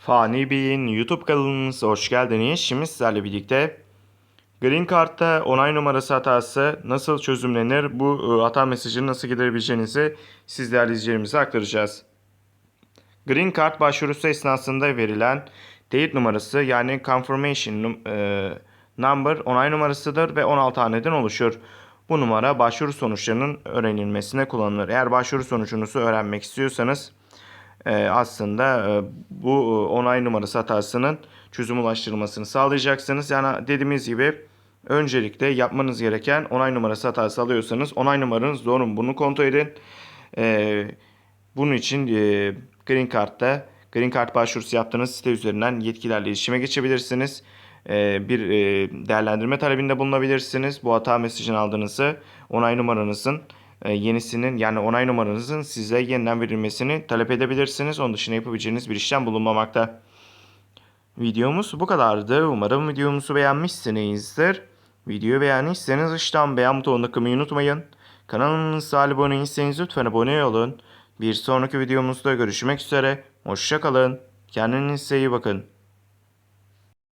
Fani Bey'in YouTube kanalımıza hoş geldiniz. Şimdi sizlerle birlikte Green Card'da onay numarası hatası nasıl çözümlenir, bu e, hata mesajını nasıl giderebileceğinizi siz değerli izleyicilerimize aktaracağız. Green Card başvurusu esnasında verilen teyit numarası yani confirmation e, number onay numarasıdır ve 16 haneden oluşur. Bu numara başvuru sonuçlarının öğrenilmesine kullanılır. Eğer başvuru sonucunuzu öğrenmek istiyorsanız aslında e, bu e, onay numarası hatasının çözüm ulaştırılmasını sağlayacaksınız. Yani dediğimiz gibi öncelikle yapmanız gereken onay numarası hatası alıyorsanız onay numaranız doğru mu bunu kontrol edin. E, bunun için e, Green Card'da Green Card başvurusu yaptığınız site üzerinden yetkilerle iletişime geçebilirsiniz. E, bir değerlendirme talebinde bulunabilirsiniz. Bu hata mesajını aldığınızı onay numaranızın yenisinin yani onay numaranızın size yeniden verilmesini talep edebilirsiniz. Onun dışında yapabileceğiniz bir işlem bulunmamakta. Videomuz bu kadardı. Umarım videomuzu beğenmişsinizdir. Videoyu beğendiyseniz aşağıdan beğen butonuna kılmayı unutmayın. Kanalımıza abone değilseniz lütfen abone olun. Bir sonraki videomuzda görüşmek üzere. Hoşçakalın. Kendinize iyi bakın.